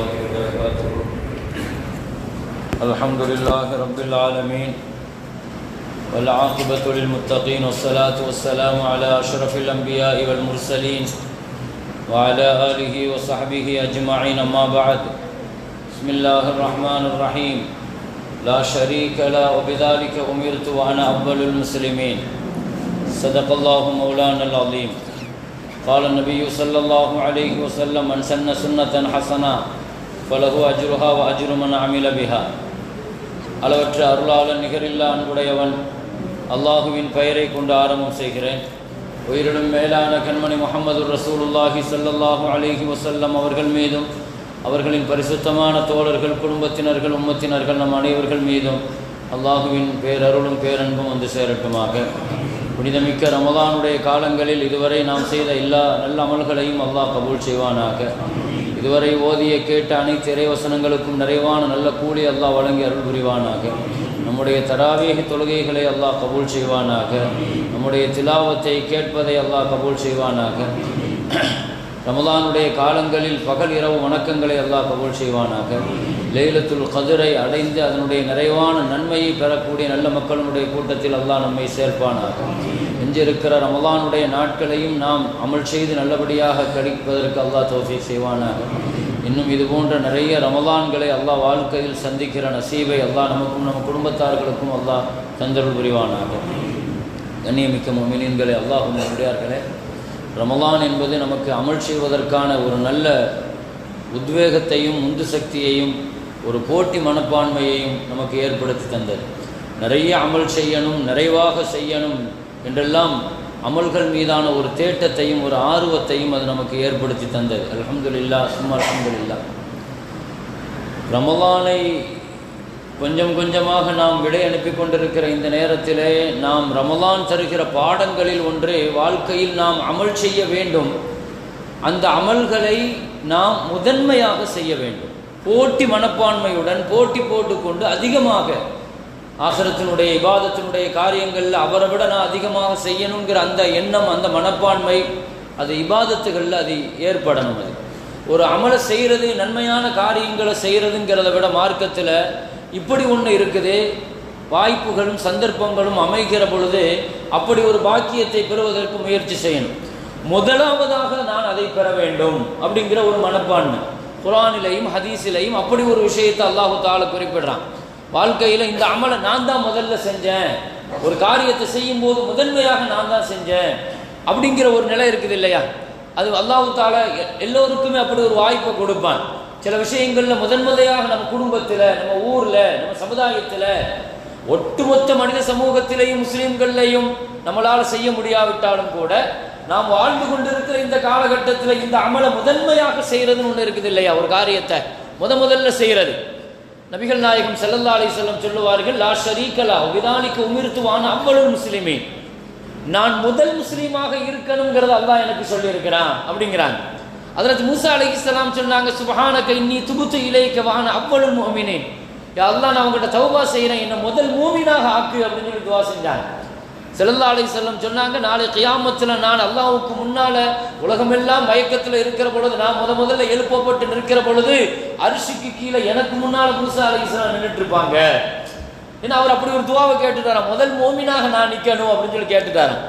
الله وبركاته الحمد لله رب العالمين والعاقبة للمتقين والصلاة والسلام على أشرف الأنبياء والمرسلين وعلى آله وصحبه أجمعين. أما بعد بسم الله الرحمن الرحيم. لا شريك له وبذلك أمرت وأنا أفضل المسلمين. صدق الله مولانا العظيم. قال النبي صلى الله عليه وسلم من سن سنة حسنة பலகு அஜுருஹா வ அஜுருமன் அமில பிஹா. அளவற்ற அருளாளன் நிகரில்லா அன்புடையவன் அல்லாஹுவின் பெயரை கொண்டு ஆரம்பம் செய்கிறேன். உயிரிலும் மேலான கண்மணி முகமது ரசூலுல்லாஹி சல்லல்லாஹு அலிஹி வசல்லம் அவர்கள் மீதும் அவர்களின் பரிசுத்தமான தோழர்கள் குடும்பத்தினர்கள் உம்மத்தினர்கள் நம் அனைவர்கள் மீதும் அல்லாஹுவின் பேரருளும் பேரன்பும் வந்து சேரட்டுமாக. புனிதமிக்க ரமதானுடைய காலங்களில் இதுவரை நாம் செய்த எல்லா நல்ல அமல்களையும் அல்லாஹ் கபூல் செய்வானாக. இதுவரை ஓதிய கேட்ட அனைத்து இறைவசனங்களுக்கும் நிறைவான நல்ல கூலி அல்லாஹ் வழங்கி அருள் புரிவானாக. நம்முடைய தராவேக தொழுகைகளை அல்லாஹ் கபூல் செய்வானாக. நம்முடைய திலாவத்தை கேட்பதை அல்லாஹ் கபூல் செய்வானாக. ரமலானுடைய காலங்களில் பகல் இரவு வணக்கங்களை அல்லாஹ் கபூல் செய்வானாக. லைலத்துல் கதிரை அடைந்து அதனுடைய நிறைவான நன்மையை பெறக்கூடிய நல்ல மக்களுடைய கூட்டத்தில் அல்லாஹ் நம்மை சேர்ப்பானாக. எஞ்சிருக்கிற ரமலானுடைய நாட்களையும் நாம் அமல் செய்து நல்லபடியாக கழிப்பதற்கு அல்லாஹ் தோஃபி செய்வானாக. இன்னும் இது போன்ற நிறைய ரமலான்களை அல்லாஹ் வாழ்க்கையில் சந்திக்கிற நசீபை அல்லாஹ் நமக்கும் நம்ம குடும்பத்தார்களுக்கும் அல்லாஹ் தந்தருள் புரிவானாக. கண்ணியமிக்க அல்லாஹ் அல்லாஹும் முடியார்களே ரமலான் என்பது நமக்கு அமல் செய்வதற்கான ஒரு நல்ல உத்வேகத்தையும் உந்து சக்தியையும் ஒரு போட்டி மனப்பான்மையையும் நமக்கு ஏற்படுத்தி தந்தது. நிறைய அமல் செய்யணும் நிறைவாக செய்யணும் என்றெல்லாம் அமல்கள் மீதான ஒரு தேட்டத்தையும் ஒரு ஆர்வத்தையும் அது நமக்கு ஏற்படுத்தி தந்தது. அலமதுல்லா சும்மா அலமதுல்லா ரமலானை கொஞ்சம் கொஞ்சமாக நாம் விடை அனுப்பி கொண்டிருக்கிற இந்த நேரத்திலே நாம் ரமலான் தருகிற பாடங்களில் ஒன்று வாழ்க்கையில் நாம் அமல் செய்ய வேண்டும். அந்த அமல்களை நாம் முதன்மையாக செய்ய வேண்டும். போட்டி மனப்பான்மையுடன் போட்டி போட்டுக்கொண்டு அதிகமாக ஆசிரத்தினுடைய இபாதத்தினுடைய காரியங்களில் அவரை விட நான் அதிகமாக செய்யணுங்கிற அந்த எண்ணம் அந்த மனப்பான்மை அது இபாதத்துகளில் அது ஏற்படணும். அது ஒரு அமலை செய்கிறது நன்மையான காரியங்களை செய்கிறதுங்கிறத விட மார்க்கத்தில் இப்படி ஒன்று இருக்குது. வாய்ப்புகளும் சந்தர்ப்பங்களும் அமைகிற பொழுது அப்படி ஒரு பாக்கியத்தை பெறுவதற்கு முயற்சி செய்யணும். முதலாவதாக நான் அதை பெற வேண்டும் அப்படிங்கிற ஒரு மனப்பான்மை. குரானிலையும் ஹதீஸிலையும் அப்படி ஒரு விஷயத்தை அல்லாஹு தால குறிப்பிடுறான். வாழ்க்கையில் இந்த அமலை நான் தான் முதல்ல செஞ்சேன். ஒரு காரியத்தை செய்யும் போது முதன்மையாக நான் தான் செஞ்சேன் அப்படிங்கிற ஒரு நிலை இருக்குது இல்லையா? அது அல்லாஹு தால எல்லோருக்குமே அப்படி ஒரு வாய்ப்பை கொடுப்பான். சில விஷயங்களில் முதன்முறையாக நம்ம குடும்பத்தில் நம்ம ஊரில் நம்ம சமுதாயத்தில் ஒட்டுமொத்த மனித சமூகத்திலையும் முஸ்லீம்கள்லையும் நம்மளால் செய்ய முடியாவிட்டாலும் கூட நாம் வாழ்ந்து கொண்டிருக்கிற இந்த காலகட்டத்தில் இந்த அமலை முதன்மையாக செய்கிறதுன்னு ஒன்று இருக்குது இல்லையா? ஒரு காரியத்தை முத முதல்ல செய்கிறது நபிகள் நாயகம் செல்லல்லா அலி செல்லம் சொல்லுவார்கள் லா ஷரீகலா விதாலிக்கு உமிர்த்துவான அவ்வளவு முஸ்லிமே நான் முதல் முஸ்லீமாக இருக்கணுங்கிறத அல்லா எனக்கு சொல்லியிருக்கிறான் அப்படிங்கிறாங்க. அதற்கு மூசா அலி இஸ்லாம் சொன்னாங்க சுபஹானக இன்னி துபுத்து இலைக்க வான அவ்வளவு மோமினேன் அல்லாஹ் நான் உங்கள்கிட்ட தௌபா செய்கிறேன் என்னை முதல் மூமினாக ஆக்கு அப்படின்னு சொல்லி துவா செஞ்சாங்க. செல்லல்லா அலி செல்லம் சொன்னாங்க நாளை கியாமத்தில் நான் அல்லாவுக்கு முன்னால் உலகமெல்லாம் மயக்கத்தில் இருக்கிற பொழுது நான் முத முதல்ல எழுப்பப்பட்டு நிற்கிற பொழுது அரிசிக்கு கீழே எனக்கு முன்னால் மூசா அலி இஸ்லாம் நின்றுட்டு இருப்பாங்க. ஏன்னா அவர் அப்படி ஒரு துவாவை கேட்டுட்டாராம். முதல் மோமினாக நான் நிற்கணும் அப்படின்னு சொல்லி கேட்டுட்டாராம்.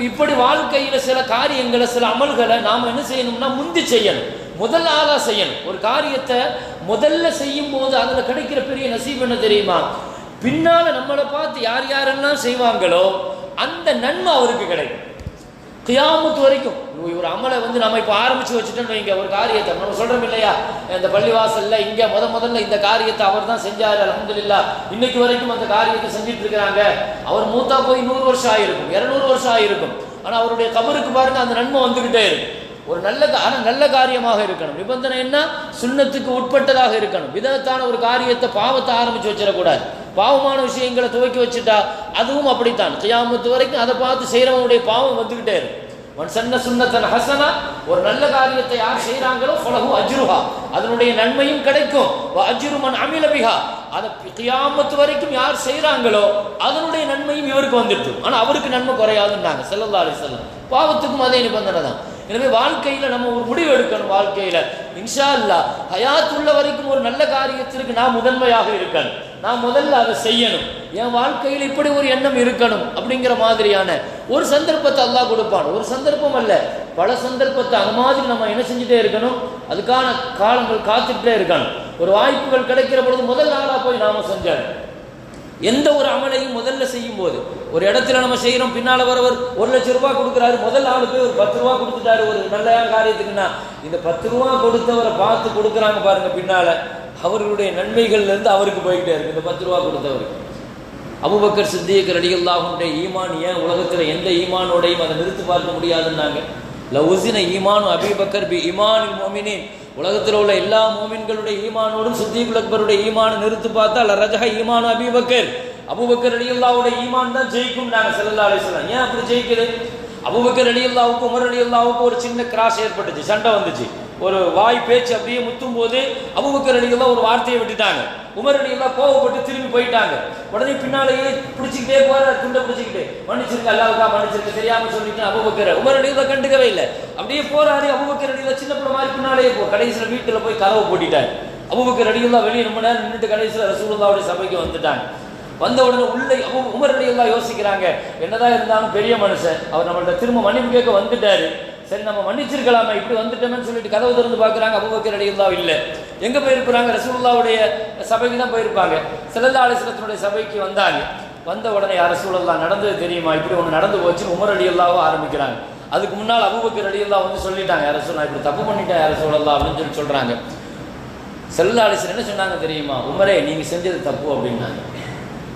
இப்படி வாழ்க்கையில் சில காரியங்களை சில அமல்களை நாம் என்ன செய்யணும்னா முந்தி செய்யணும். முதல் ஆளாக செய்யணும். ஒரு காரியத்தை முதல்ல செய்யும் போது அதில் கிடைக்கிற பெரிய நசீப் என்ன தெரியுமா? பின்னால் நம்மளை பார்த்து யார் யாரெல்லாம் செய்வாங்களோ அந்த நன்மை அவருக்கு கிடைக்கும். கியாமத்து வரைக்கும். ஒரு அமலை வந்து நம்ம இப்போ ஆரம்பிச்சு வச்சுட்டோன்னு வைங்க ஒரு காரியத்தை. நம்ம சொல்கிறோம் இல்லையா? இந்த பள்ளிவாசலில் இங்கே முத முதல்ல இந்த காரியத்தை அவர் தான் செஞ்சார் அலமதுல்லா இன்னைக்கு வரைக்கும் அந்த காரியத்தை செஞ்சுட்டு இருக்கிறாங்க. அவர் மூத்தா போய் நூறு வருஷம் ஆயிருக்கும் இரநூறு வருஷம் ஆகிருக்கும் ஆனால் அவருடைய கபருக்கு பாருங்க அந்த நன்மை வந்துகிட்டே இருக்கு. ஒரு நல்ல ஆனால் நல்ல காரியமாக இருக்கணும். நிபந்தனை என்ன? சுண்ணத்துக்கு உட்பட்டதாக இருக்கணும். விதத்தான ஒரு காரியத்தை பாவத்தை ஆரம்பித்து வச்சிடக்கூடாது. பாவமான விஷயங்களை துவக்கி வச்சுட்டா அதுவும் அப்படித்தான். கியாமத்து வரைக்கும் அதை பார்த்து செய்கிறவனுடைய பாவம் வந்துக்கிட்டே இருக்கும். ஒன் சன்ன சுண்ணத்தன் ஹசனா ஒரு நல்ல காரியத்தை யார் செய்கிறாங்களோ ஃபலஹு அஜ்ருஹா. அதனுடைய நன்மையும் கிடைக்கும். அஜ்ருமன் அமிலபிகா அதை கியாமத்து வரைக்கும் யார் செய்கிறாங்களோ அதனுடைய நன்மையும் இவருக்கு வந்துட்டு ஆனால் அவருக்கு நன்மை குறையாதுன்னாங்க. செல்லல்லா அலி செல்லம் பாவத்துக்கும் அதே நிபந்தனை தான். எனவே வாழ்க்கையில் நம்ம ஒரு முடிவு எடுக்கணும் வாழ்க்கையில். இன்ஷா அல்லா ஹயாத் உள்ள வரைக்கும் ஒரு நல்ல காரியத்திற்கு நான் முதன்மையாக இருக்கணும். நான் முதல்ல அதை செய்யணும். என் வாழ்க்கையில் இப்படி ஒரு எண்ணம் இருக்கணும் அப்படிங்கிற மாதிரியான ஒரு சந்தர்ப்பத்தை அல்லாஹ் கொடுப்பான். ஒரு சந்தர்ப்பம் அல்ல. பல சந்தர்ப்பத்தை அந்த மாதிரி நம்ம என்ன செஞ்சுட்டே இருக்கணும்? அதுக்கான காலங்கள் காத்துட்டே இருக்கணும். ஒரு வாய்ப்புகள் கிடைக்கிற பொழுது முதல் நாளாக போய் நாம செஞ்சோம் எந்த ஒரு அமலையும் முதல்ல செய்யும் போது ஒரு இடத்துல நம்ம செய்யறோம் பின்னால் வரவர் ஒரு லட்சம் ரூபாய் கொடுக்குறாரு முதல் ஆளு போய் ஒரு பத்து ரூபா கொடுத்துட்டாரு ஒரு நல்ல காரியத்துக்குன்னா இந்த பத்து ரூபா கொடுத்தவரை பார்த்து கொடுக்குறாங்க பாருங்க பின்னால. அவர்களுடைய நன்மைகள்லேருந்து அவருக்கு போய்கிட்டே இருக்கு. இந்த பத்து ரூபா கொடுத்தவருக்கு அபுபக்கர் சித்தியக் ரலியல்லாஹுடைய ஈமான் ஏன் உலகத்தில் எந்த ஈமானோடையும் அதை நிறுத்தி பார்க்க முடியாதுன்னாங்க? லவுசின ஈமானும் அபிபக்கர் பி இமானில் மோமினின் உலகத்தில் உள்ள எல்லா மோமின்களுடைய ஈமானோடும் சித்திகுல் அக்பருடைய ஈமானை நிறுத்து பார்த்தா அல்ல ரஜக ஈமானு அபிபக்கர். அபுபக்கர் அலியுல்லாவுடைய ஈமான் தான் ஜெயிக்கும் நாங்கள் செல்லல்லா அலிஸ்லாம் ஏன் அப்படி ஜெயிக்குது? அபுபக்கர் அலியுல்லாவுக்கு உமர் அலியுல்லாவுக்கு ஒரு சின்ன கிராஸ் ஏற்பட்டுச்சு. சண்டை வந்துச்சு. ஒரு வாய் பேச்சு அப்படியே முத்தும் போது அபுபக்கர் அலியுல்லா ஒரு வார்த்தையை விட்டுட்டாங்க. உமர் அலியுல்லா கோவப்பட்டு திரும்பி போயிட்டாங்க. உடனே பின்னாலேயே பிடிச்சிக்கிட்டே போற துண்டை பிடிச்சிக்கிட்டு. மன்னிச்சிருக்க அல்லாவுக்கா மன்னிச்சிருக்க தெரியாம சொல்லிட்டு அபுபக்கர். உமர் அலியுல்லா கண்டுக்கவே இல்லை. அப்படியே போறாரு அபுபக்கர் அலியுல்லா சின்ன பிள்ளை மாதிரி பின்னாலேயே போ கடைசியில் வீட்டில் போய் கதவை போட்டிட்டாரு. அபுபக்கர் அலியுல்லா வெளியே ரொம்ப நேரம் நின்றுட்டு கடைசியில் ரசூலுல்லாவுடைய சபைக்கு வந்துட்டாங்க. வந்த உடனே உள்ளே அபு உமர் அலியுல்லா யோசிக்கிறாங்க. என்னதான் இருந்தாலும் பெரிய மனுஷன் அவர் நம்மள்ட்ட திரும்ப மன்னிப்பு கேட்க வந்துட்டாரு. சரி நம்ம மன்னிச்சிருக்கலாமா இப்படி வந்துட்டோம்னு சொல்லிட்டு கதவு திறந்து பார்க்குறாங்க அபுபக்கர் அலியுல்லா இல்லை எங்கே போயிருப்பாங்க ரசூல்லாவுடைய சபைக்கு தான் போயிருப்பாங்க. சிலல்லா அலிஸ்லத்தினுடைய சபைக்கு வந்தாங்க. வந்த உடனே யார் ரசூலுல்லா நடந்தது தெரியுமா? இப்படி ஒன்று நடந்து போச்சு உமர் அலியுல்லாவும் ஆரம்பிக்கிறாங்க. அதுக்கு முன்னால் அபுபக்கர் அலியுல்லா வந்து சொல்லிட்டாங்க யார ரசூல் நான் இப்படி தப்பு பண்ணிட்டேன் யார சூழல்லா அப்படின்னு சொல்லி சொல்கிறாங்க செல்லா அலிஸ்ல என்ன சொன்னாங்க தெரியுமா? உமரே நீங்கள் செஞ்சது தப்பு அப்படின்னாங்க.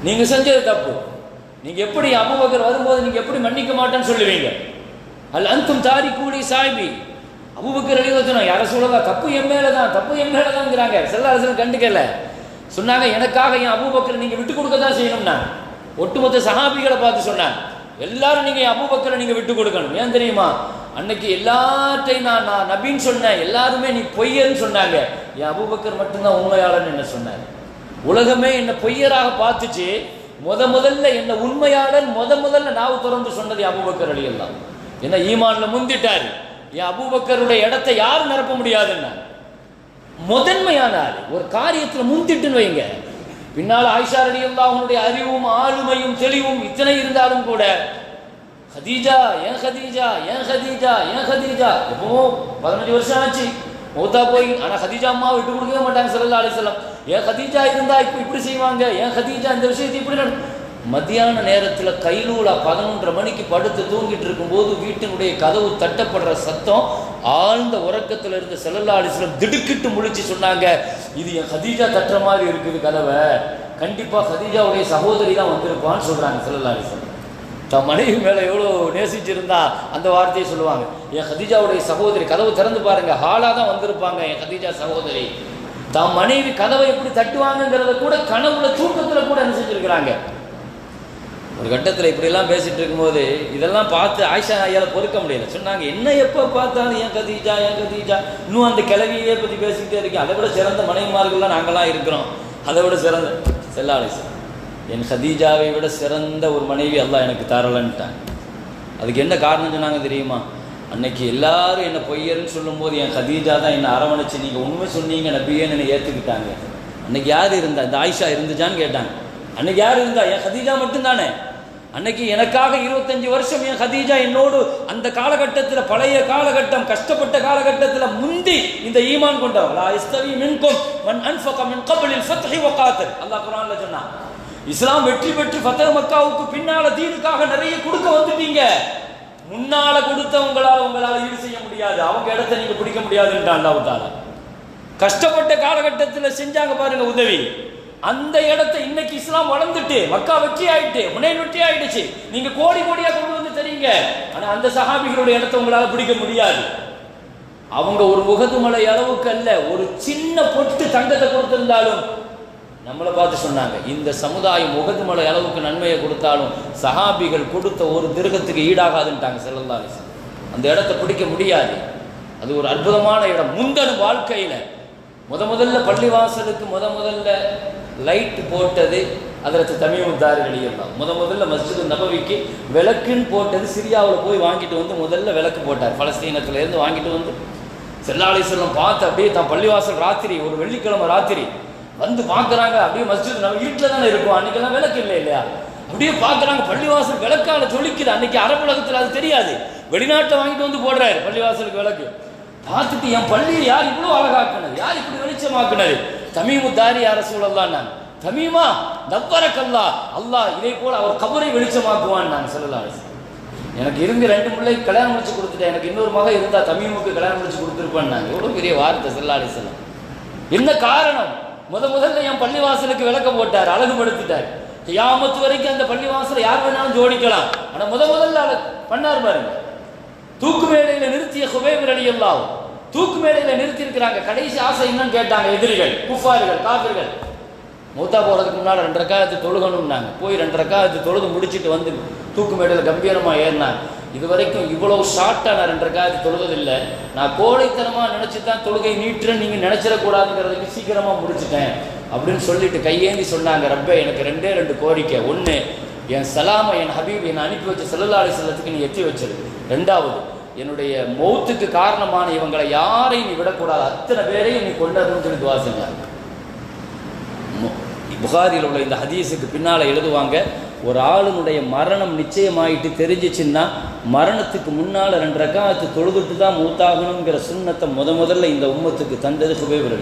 நீங்கள் செஞ்சது தப்பு. நீங்கள் எப்படி அபுபக்கர் வரும்போது நீங்கள் எப்படி மன்னிக்க மாட்டேன்னு சொல்லுவீங்க? அல் அந்தும் தாரி கூடி சாய்பி அபுபக்கர் அழி வச்சனும் யார சொல்லதா தப்பு என் மேல தான் தப்பு என் மேல தான்ங்கிறாங்க செல்ல அரசன் கண்டுக்கல. சொன்னாங்க எனக்காக என் அபுபக்கர் நீங்க விட்டு கொடுக்க தான் செய்யணும்னா. ஒட்டுமொத்த சஹாபிகளை பார்த்து சொன்னாங்க எல்லாரும் நீங்க என் அபுபக்கரை நீங்க விட்டு கொடுக்கணும். ஏன் தெரியுமா? அன்னைக்கு எல்லாத்தையும் நான் நான் நபின்னு சொன்னேன் எல்லாருமே நீ பொய்யன்னு சொன்னாங்க. என் அபுபக்கர் மட்டும்தான் உண்மையாளன்னு என்ன சொன்னாங்க உலகமே என்னை பொய்யராக பார்த்துச்சு. முத முதல்ல என்ன உண்மையாளன் முத முதல்ல நாவு திறந்து சொன்னது அபுபக்கர் அலி தான் என்ன ஈமான்ல முந்திட்டாரு? என் அபுபக்கருடைய இடத்தை யாரும் நிரப்ப முடியாதுன்னா? முதன்மையான ஆள். ஒரு காரியத்தில் முந்திட்டுன்னு வைங்க. பின்னால் ஆயிஷா அலி அவனுடைய அறிவும் ஆளுமையும் தெளிவும் இத்தனை இருந்தாலும் கூட ஹதீஜா ஏன் ஹதீஜா ஏன் ஹதீஜா ஏன் ஹதீஜா? எப்பவோ பதினஞ்சு வருஷம் ஆச்சு. மௌத்தா போய் ஆனால் ஹதீஜா அம்மா விட்டு கொடுக்கவே மாட்டாங்க சல்லா அலிசல்லாம் ஏன் ஹதீஜா இருந்தா இப்போ இப்படி செய்வாங்க? ஏன் ஹதீஜா இந்த விஷயத்தை இப்படி மத்தியான நேரத்தில் கைலூலா பதினொன்றரை மணிக்கு படுத்து தூங்கிட்டு இருக்கும்போது வீட்டினுடைய கதவு தட்டப்படுற சத்தம் ஆழ்ந்த உறக்கத்தில் இருந்த செல்லல்லா அலிஸ்லம் திடுக்கிட்டு முழிச்சு சொன்னாங்க. இது என் ஹதீஜா தட்டுற மாதிரி இருக்குது கதவை. கண்டிப்பாக ஹதீஜாவுடைய சகோதரி தான் வந்திருப்பான்னு சொல்கிறாங்க செல்லல்லா அலிஸ்லம் தன் மனைவி மேலே எவ்வளோ நேசிச்சிருந்தா அந்த வார்த்தையை சொல்லுவாங்க. என் ஹதீஜாவுடைய சகோதரி கதவு திறந்து பாருங்கள் ஹாலாக தான் வந்திருப்பாங்க என் ஹதீஜா சகோதரி. தான் மனைவி கதவை எப்படி தட்டுவாங்கங்கிறத கூட கனவுல தூக்கத்தில் கூட என்ன செஞ்சுருக்கிறாங்க ஒரு கட்டத்தில் இப்படியெல்லாம் பேசிகிட்டு இருக்கும்போது இதெல்லாம் பார்த்து ஆயிஷா ஐயால் பொறுக்க முடியல. சொன்னாங்க என்ன எப்போ பார்த்தாலும் ஏன் கதீஜா ஏன் கதீஜா? இன்னும் அந்த கிளவியே பற்றி பேசிக்கிட்டே இருக்கேன் அதை விட சிறந்த மனைவிமார்கள்லாம் நாங்களாம் இருக்கிறோம். அதை விட சிறந்த செல்லாலிசா என் ஹதீஜாவை விட சிறந்த ஒரு மனைவி எல்லாம் எனக்கு தரலன்ட்டாங்க. அதுக்கு என்ன காரணம் சொன்னாங்க தெரியுமா? அன்னைக்கு எல்லாரும் என்னை பொய்யர்னு சொல்லும்போது என் ஹதீஜா தான் என்னை அரவணைச்சு நீங்கள் உண்மை சொன்னீங்க நபியேன்னு என்னை ஏற்றுக்கிட்டாங்க அன்னைக்கு யார் இருந்தா? இந்த ஆயிஷா இருந்துச்சான்னு கேட்டாங்க. அன்னைக்கு யார் இருந்தா? என் ஹதீஜா மட்டும்தானே. அன்னைக்கு எனக்காக இருபத்தஞ்சு வருஷம் என் ஹதீஜா என்னோடு அந்த காலகட்டத்தில் பழைய காலகட்டம் கஷ்டப்பட்ட காலகட்டத்தில் முந்தி இந்த ஈமான் கொண்டவன் லா இஸ்தவி மின்கும் மன் அன்ஃபக மின் கபலில் ஃபத்ஹி வகாத்தல் அல்லாஹ் குரான்ல சொன்னான் இஸ்லாம் வெற்றி பெற்று ஃபத்தஹ் மக்காவுக்கு பின்னால தீனுக்காக நிறைய கொடுக்க வந்துட்டீங்க. முன்னால கொடுத்தவங்களால உங்களால் ஈடு செய்ய முடியாது. அவங்க இடத்தை நீங்க பிடிக்க முடியாதுன்றான் அல்லாஹ் கஷ்டப்பட்ட காலகட்டத்தில் செஞ்சாங்க பாருங்க உதவி. அந்த இடத்த இன்னைக்கு இஸ்லாம் வளர்ந்துட்டு மக்கா வெற்றி ஆயிட்டு முனை வெற்றி ஆயிடுச்சு. நீங்க கோடி கோடியா கொண்டு வந்து தெரியுங்க ஆனா அந்த சஹாபிகளுடைய இடத்த உங்களால பிடிக்க முடியாது. அவங்க ஒரு முகது மலை அளவுக்கு அல்ல ஒரு சின்ன பொட்டு தங்கத்தை கொடுத்திருந்தாலும் நம்மளை பார்த்து சொன்னாங்க இந்த சமுதாயம் முகது மலை அளவுக்கு நன்மையை கொடுத்தாலும் சஹாபிகள் கொடுத்த ஒரு திருகத்துக்கு ஈடாகாதுன்ட்டாங்க செல்லல்லா அந்த இடத்த பிடிக்க முடியாது. அது ஒரு அற்புதமான இடம். முந்தன் வாழ்க்கையில முத முதல்ல பள்ளிவாசலுக்கு முத முதல்ல லைட் போட்டது அதற்கு தமிழ்தாரி வெளியெல்லாம் முத முதல்ல மஸ்ஜிது நபவிக்கு விளக்குன்னு போட்டது சிரியாவில் போய் வாங்கிட்டு வந்து முதல்ல விளக்கு போட்டார். பலஸ்தீனத்துலேருந்து வாங்கிட்டு வந்து. செல்லாலை செல்லம் பார்த்து அப்படியே தான் பள்ளிவாசல் ராத்திரி ஒரு வெள்ளிக்கிழமை ராத்திரி வந்து பார்க்குறாங்க. அப்படியே மஸ்ஜித் நம்ம வீட்டில் தானே இருக்கும். அன்றைக்கெல்லாம் விளக்கு இல்லை இல்லையா? அப்படியே பார்க்குறாங்க. பள்ளிவாசல் விளக்கால ஜொலிக்குது அன்றைக்கி அரபுலகத்தில் அது தெரியாது. வெளிநாட்டை வாங்கிட்டு வந்து போடுறாரு பள்ளிவாசலுக்கு விளக்கு. பார்த்துட்டு என் பள்ளியை யார் இவ்வளோ அழகாக்குனது? யார் இப்படி வெளிச்சமாக்குனது? தமிமு தாரி யார சூழல்லாம் நான்? தமீமா நவ்வரக்கல்லா அல்லாஹ் இதே போல் அவர் கபரை வெளிச்சமாக்குவான் நான் சொல்லலாம் எனக்கு இருந்து ரெண்டு பிள்ளை கல்யாணம் முடிச்சு கொடுத்துட்டேன் எனக்கு இன்னொரு மகன் இருந்தால் தமிமுக்கு கல்யாணம் முடிச்சு கொடுத்துருப்பேன் நான். எவ்வளோ பெரிய வார்த்தை செல்லாடி செல்லம் என்ன காரணம்? முத முதல்ல என் பள்ளிவாசலுக்கு விளக்க போட்டார் அழகுபடுத்திட்டார். கியாமத்து வரைக்கும் அந்த பள்ளிவாசலை யார் வேணாலும் ஜோடிக்கலாம். ஆனால் முத முதல்ல பண்ணார் பாருங்க. தூக்கு மேடையில நிறுத்திய குபேபர் அலி தூக்கு மேடையில நிறுத்தி இருக்கிறாங்க கடைசி ஆசை என்னன்னு கேட்டாங்க எதிரிகள் குஃபார்கள் காபிர்கள். மூத்தா போறதுக்கு முன்னாடி ரெண்டு ரக்காயத்து தொழுகணும்னாங்க. போய் ரெண்டு ரக்காயத்து தொழுது முடிச்சிட்டு வந்து தூக்கு மேடையில் கம்பீரமா ஏறினாங்க. இது வரைக்கும் இவ்வளவு ஷார்ட்டாக நான் ரெண்டு ரக்காயத்து தொழுவதில்லை நான் கோழைத்தனமா நினைச்சு தான் தொழுகை நீட்டுன்னு நீங்க நினைச்சிடக்கூடாதுங்கிறதுக்கு சீக்கிரமா முடிச்சிட்டேன் அப்படின்னு சொல்லிட்டு கையேந்தி சொன்னாங்க. ரப்பே எனக்கு ரெண்டே ரெண்டு கோரிக்கை. ஒன்று என் சலாமை என் ஹபீப் என்னை அனுப்பி வச்ச செல்லலாளி செல்லத்துக்கு நீ எத்தி வச்சிரு. ரெண்டாவது என்னுடைய மௌத்துக்கு காரணமான இவங்களை யாரையும் நீ விடக்கூடாது. அத்தனை பேரையும் நீ கொண்டாடணும்னு சொல்லி துவா செஞ்சாங்க மு- உள்ள இந்த ஹதீஸுக்கு பின்னால் எழுதுவாங்க ஒரு ஆளுனுடைய மரணம் நிச்சயமாயிட்டு தெரிஞ்சிச்சுன்னா மரணத்துக்கு முன்னால் ரெண்டு ரக்காத்து தொழுதுட்டு தான் மூத்தாகணுங்கிற சுண்ணத்தை முத முதல்ல இந்த உம்மத்துக்கு தந்தது சுபேவர்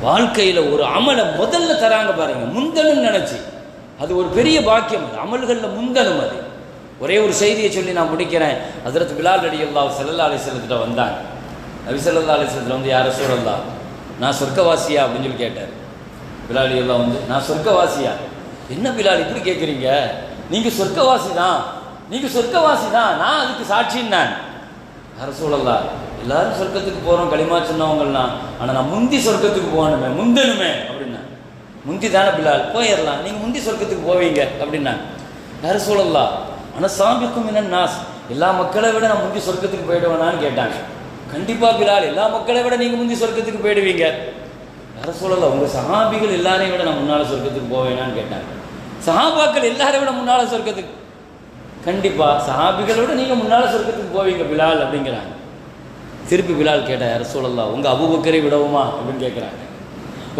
வாழ்க்கையில் ஒரு அமலை முதல்ல தராங்க பாருங்க முந்தனும் நினச்சி. அது ஒரு பெரிய பாக்கியம் அது அமல்களில் முந்தனும் அது. ஒரே ஒரு செய்தியை சொல்லி நான் முடிக்கிறேன். ஹஜரத் பிலால் அடி அல்லா செல்லல்லா அலிஸ்லத்திட்ட வந்தாங்க நபி ஸல்லல்லாஹு அலைஹி வந்து யார சூழல்லா நான் சொர்க்கவாசியா? அப்படின்னு சொல்லி கேட்டார். பிலாலி எல்லாம் வந்து நான் சொர்க்கவாசியா? என்ன பிலால் இப்படி கேட்குறீங்க நீங்கள் சொர்க்கவாசி தான் நீங்கள் சொர்க்கவாசி தான் நான் அதுக்கு சாட்சின்னு. நான் அரசூழல்லா எல்லாரும் சொர்க்கத்துக்கு போகிறோம் களிமா சொன்னவங்கலாம் ஆனால் நான் முந்தி சொர்க்கத்துக்கு போகணுமே முந்தனுமே அப்படின்னா. முந்தி தானே பிலால் போயிடலாம் நீங்கள் முந்தி சொர்க்கத்துக்கு போவீங்க அப்படின்னா. அரசூழல்லா மனசாமிக்கும் என்ன நாஸ். எல்லா மக்களை விட நான் முந்தி சொர்க்கத்துக்கு போயிடுவேனான்னு கேட்டாங்க. கண்டிப்பாக பிலால் எல்லா மக்களை விட நீங்கள் முந்தி சொர்க்கத்துக்கு போயிடுவீங்க. அரசூழல்லா உங்கள் சஹாபிகள் எல்லாரையும் விட நான் முன்னால் சொர்க்கத்துக்கு போவேனான்னு கேட்டாங்க. சஹாபாக்கள் எல்லாரையும் விட முன்னால் சொர்க்கத்துக்கு. கண்டிப்பா சஹாபிகளோட நீங்கள் முன்னால் சொர்க்கத்துக்கு போவீங்க பிலால் அப்படிங்கிறாங்க. திருப்பி பிலால் கேட்டால் யார சொல்லலாம் உங்கள் அபுபக்கரை விடவுமா? அப்படின்னு கேட்குறாங்க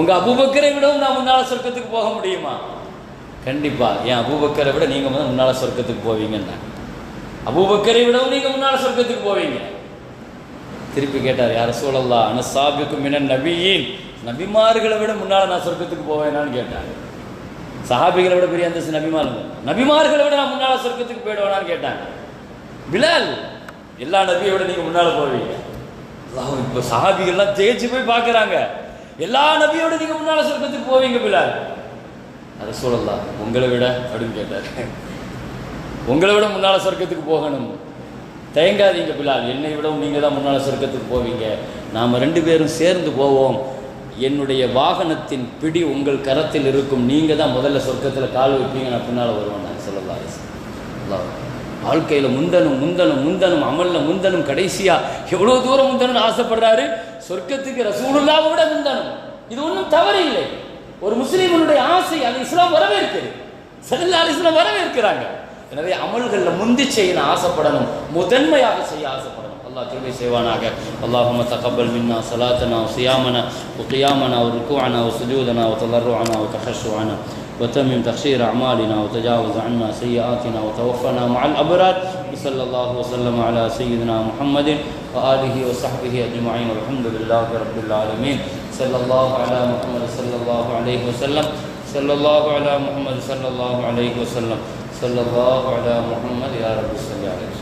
உங்கள் அபுபக்கரை விடவும் நான் முன்னால் சொர்க்கத்துக்கு போக முடியுமா? கண்டிப்பாக என் அபூபக்கரை விட நீங்கள் வந்து முன்னால் சொர்க்கத்துக்கு போவீங்கன்னா. அபூபக்கரை விடவும் நீங்கள் முன்னால் சொர்க்கத்துக்கு போவீங்க. திருப்பி கேட்டார் யார் சூழல்லா அனசாபிக்கு மின நபியின். நபிமார்களை விட முன்னால் நான் சொர்க்கத்துக்கு போவேனான்னு கேட்டாங்க சஹாபிகளை விட பெரிய அந்தஸ்து நபிமார்கள் நபிமார்களை விட நான் முன்னால் சொர்க்கத்துக்கு போயிடுவேனான்னு கேட்டாங்க பிலால் எல்லா நபியை விட நீங்கள் முன்னால் போவீங்க. இப்போ சஹாபிகள்லாம் ஜெயிச்சு போய் பார்க்குறாங்க. எல்லா நபியோட நீங்கள் முன்னால் சொர்க்கத்துக்கு போவீங்க பிலால். அதை சொல்லலாம் உங்களை விட அப்படின்னு கேட்டார். உங்களை விட முன்னால சொர்க்கத்துக்கு போகணும். தயங்காதீங்க பிள்ளால் என்னை விடவும் நீங்கள் தான் முன்னால் சொர்க்கத்துக்கு போவீங்க. நாம் ரெண்டு பேரும் சேர்ந்து போவோம். என்னுடைய வாகனத்தின் பிடி உங்கள் கரத்தில் இருக்கும். நீங்கள் தான் முதல்ல சொர்க்கத்தில் கால் வைப்பீங்க. நான் பின்னால் வருவேன். நான் சொல்லலாம் வாழ்க்கையில் முந்தனும் முந்தனும் முந்தனும் அமல்ல முந்தனும் கடைசியா எவ்வளோ தூரம் முந்தனும் ஆசைப்படுறாரு? சொர்க்கத்துக்கு ரசூலுல்லாவை விட முந்தனும். இது ஒன்றும் தவறு இல்லை ஒரு முஸ்லீமனுடைய ஆசை அது இஸ்லாம் வரவேற்குது சல்லா இஸ்லாம் வரவேற்கிறாங்க எனவே அமல்களில் முந்தி செய்ய ஆசைப்படணும் முதன்மையாக செய்ய ஆசைப்படணும் அல்லாஹ் திரும்பி செய்வானாக اللهم تقبل منا صلاتنا وصيامنا وقيامنا وركوعنا وسجودنا وتضرعنا وتخشعنا وتمم تخشير أعمالنا وتجاوز عنا سيئاتنا وتوفنا مع الأبرار وصلى الله وسلم على سيدنا محمد وآله وصحبه أجمعين. والحمد لله رب العالمين. صلى الله على محمد صلى الله عليه وسلم. صلى الله على محمد صلى الله عليه وسلم. صلى الله على محمد يا رب السلام